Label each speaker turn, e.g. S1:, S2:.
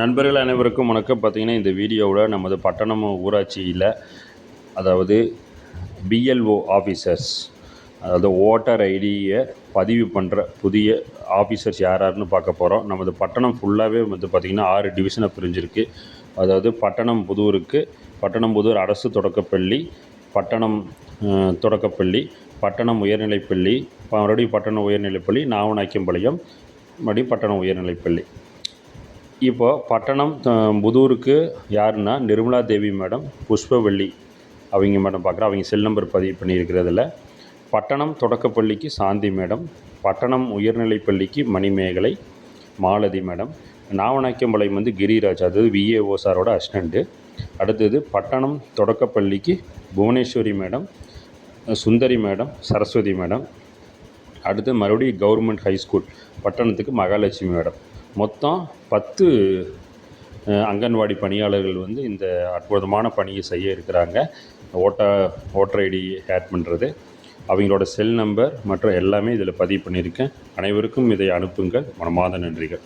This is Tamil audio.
S1: நண்பர்கள் அனைவருக்கும் வணக்கம். பார்த்திங்கன்னா இந்த வீடியோவில் நமது பட்டணம் ஊராட்சியில் அதாவது பிஎல்ஓ ஆஃபீஸர்ஸ் அதாவது ஓட்டர் ஐடியை பதிவு பண்ணுற புதிய ஆஃபீஸர்ஸ் யார் யாருன்னு பார்க்க போகிறோம் நமது பட்டணம் ஃபுல்லாகவே வந்து பார்த்திங்கன்னா ஆறு டிவிஷனை பிரிஞ்சிருக்கு. அதாவது பட்டணம் புதூருக்கு பட்டணம் புதூர் அரசு தொடக்கப்பள்ளி பட்டணம் தொடக்கப்பள்ளி பட்டணம் உயர்நிலைப்பள்ளி மறுபடியும் பட்டணம் உயர்நிலைப்பள்ளி நாவநாக்கியம்பாளையம் மறுபடியும் பட்டணம் உயர்நிலைப்பள்ளி. இப்போ பட்டணம் புதூருக்கு யாருன்னா நிர்மலா தேவி மேடம் புஷ்பவள்ளி அவங்க மேடம் பார்க்குறேன். அவங்க செல் நம்பர் பதிவு பண்ணியிருக்கிறதுல. பட்டணம் தொடக்கப்பள்ளிக்கு சாந்தி மேடம். பட்டணம் உயர்நிலைப்பள்ளிக்கு மணிமேகலை மாலதி மேடம். நாவநாக்கியம்பாளையம் வந்து கிரிராஜ் அதாவது விஏஓ சாரோட அசிஸ்டண்ட்டு அடுத்தது Pattanam தொடக்கப்பள்ளிக்கு Bhuvaneswari madam Sundari madam Saraswathi madam. அடுத்து மறுபடியும் கவர்மெண்ட் ஹை ஸ்கூல் பட்டணத்துக்கு மகாலட்சுமி மேடம். மொத்தம் பத்து அங்கன்வாடி பணியாளர்கள் வந்து இந்த அற்புதமான பணியை செய்ய இருக்கிறாங்க. ஓட்டா ஓட்டர் ஐடி ஆட் பண்ணுறது அவங்களோட செல் நம்பர் மற்றும் எல்லாமே இதில் பதிவு பண்ணியிருக்கேன். அனைவருக்கும் இதை அனுப்புங்கள். மனமார்ந்த நன்றிகள்.